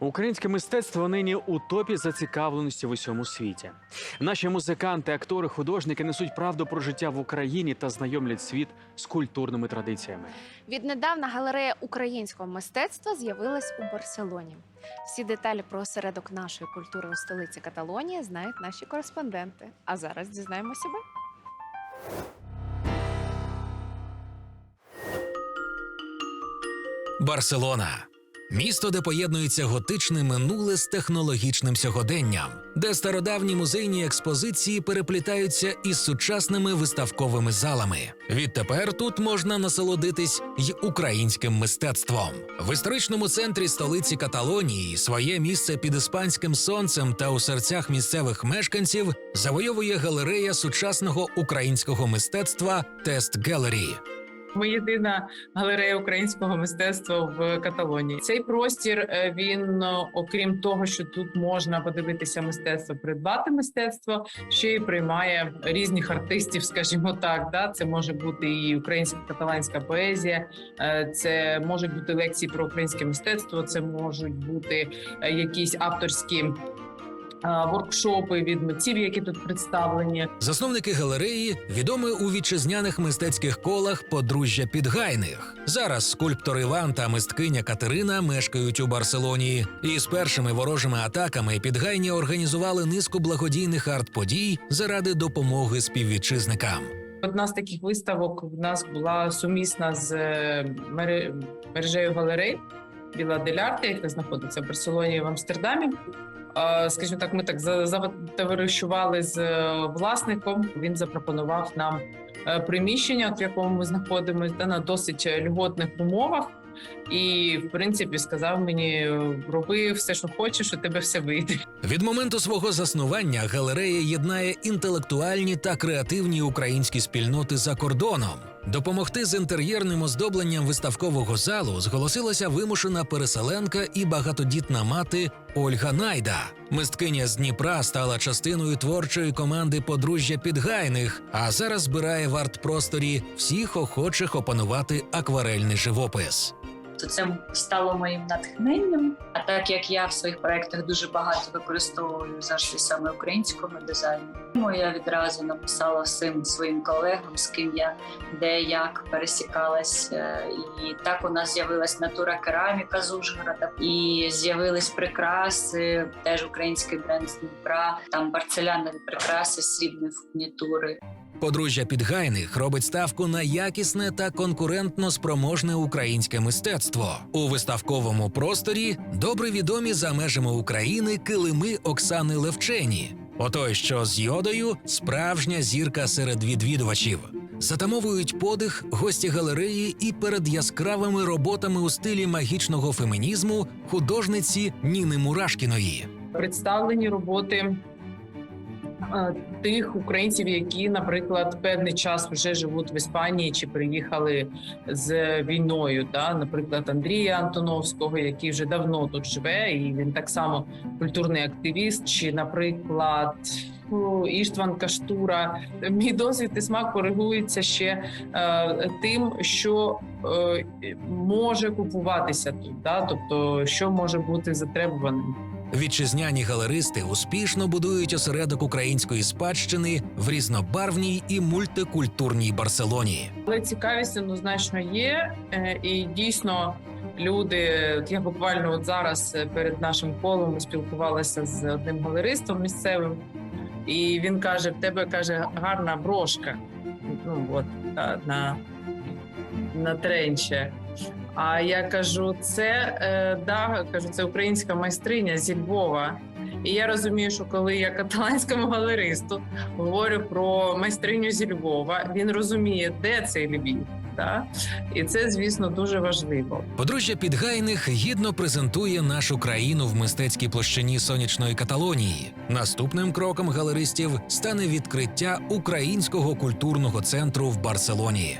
Українське мистецтво нині у топі зацікавленості в усьому світі. Наші музиканти, актори, художники несуть правду про життя в Україні та знайомлять світ з культурними традиціями. Віднедавна галерея українського мистецтва з'явилась у Барселоні. Всі деталі про осередок нашої культури у столиці Каталонії знають наші кореспонденти. А зараз дізнаємося ми. Барселона місто, де поєднується готичне минуле з технологічним сьогоденням, де стародавні музейні експозиції переплітаються із сучасними виставковими залами. Відтепер тут можна насолодитись й українським мистецтвом. В історичному центрі столиці Каталонії своє місце під іспанським сонцем та у серцях місцевих мешканців завойовує галерея сучасного українського мистецтва Тест Гелері. Ми єдина галерея українського мистецтва в Каталонії. Цей простір е, він, е, окрім того, що тут можна подивитися мистецтво, придбати мистецтво, ще й приймає різних артистів, скажімо так. Да? Це може бути і українська каталанська поезія, е, це можуть бути лекції про українське мистецтво, це можуть бути якісь авторські. Воркшопи від митців, які тут представлені, Засновники галереї відомі у вітчизняних мистецьких колах подружжя Підгайних. Зараз скульптор Іван та мисткиня Катерина мешкають у Барселоні. І з першими ворожими атаками підгайні організували низку благодійних арт-подій заради допомоги співвітчизникам. Одна з таких виставок в нас була сумісна з е, мере- мережею галерей Біла Дель Арте, яка знаходиться в Барселоні і в Амстердамі. Скажімо так, ми так за- затоваришували з е, власником. Він запропонував нам е, приміщення, в якому ми знаходимося, та на досить е, льготних умовах. І, в принципі, сказав мені: роби все, що хочеш, у тебе все вийде. Від моменту свого заснування галерея єднає інтелектуальні та креативні українські спільноти за кордоном. Допомогти з інтер'єрним оздобленням виставкового залу зголосилася вимушена переселенка і багатодітна мати Ольга Найда. Мисткиня з Дніпра стала частиною творчої команди подружжя Підгайних, а зараз збирає в арт-просторі всіх охочих опанувати акварельний живопис. То це стало моїм натхненням. А так як я в своїх проєктах дуже багато використовую завжди саме українського дизайну, тому я відразу написала всім своїм колегам, з ким я де як пересікалась. Е, І так у нас з'явилась натура кераміка з Ужгорода, і з'явились прикраси, теж український бренд з Дніпра, там порцелянові прикраси, срібні фурнітури. Подружжя Підгайних робить ставку на якісне та конкурентно спроможне українське мистецтво у виставковому просторі. Добре відомі за межами України килими Оксани Левчені. Отой, що з йодою справжня зірка серед відвідувачів. Затамовують подих гості галереї і перед яскравими роботами у стилі магічного фемінізму художниці Ніни Мурашкіної. представлені роботи тих українців, які, наприклад, певний час вже живуть в Іспанії чи приїхали з війною. Да? Наприклад, Андрія Антоновського, який вже давно тут живе, і він так само культурний активіст. Чи, наприклад, Іштван Каштура. Мій досвід і смак коригується ще е, тим, що е, може купуватися тут, да? тобто що може бути затребуваним. Вітчизняні галеристи успішно будують осередок української спадщини в різнобарвній і мультикультурній Барселоні. Але цікавість однозначно є, е, і дійсно люди. Я буквально от зараз е, перед нашим колом спілкувалася з одним галеристом місцевим, і він каже: в тебе каже гарна брошка. Ну от та, на, на тренче. А я кажу, це е, да, кажу, це українська майстриня зі Львова. І я розумію, що коли я каталанському галеристу говорю про майстриню зі Львова, він розуміє, де цей Львів. Да? І це, звісно, дуже важливо. Подружжя Підгайних гідно презентує нашу країну в мистецькій площині сонячної Каталонії. Наступним кроком галеристів стане відкриття українського культурного центру в Барселоні.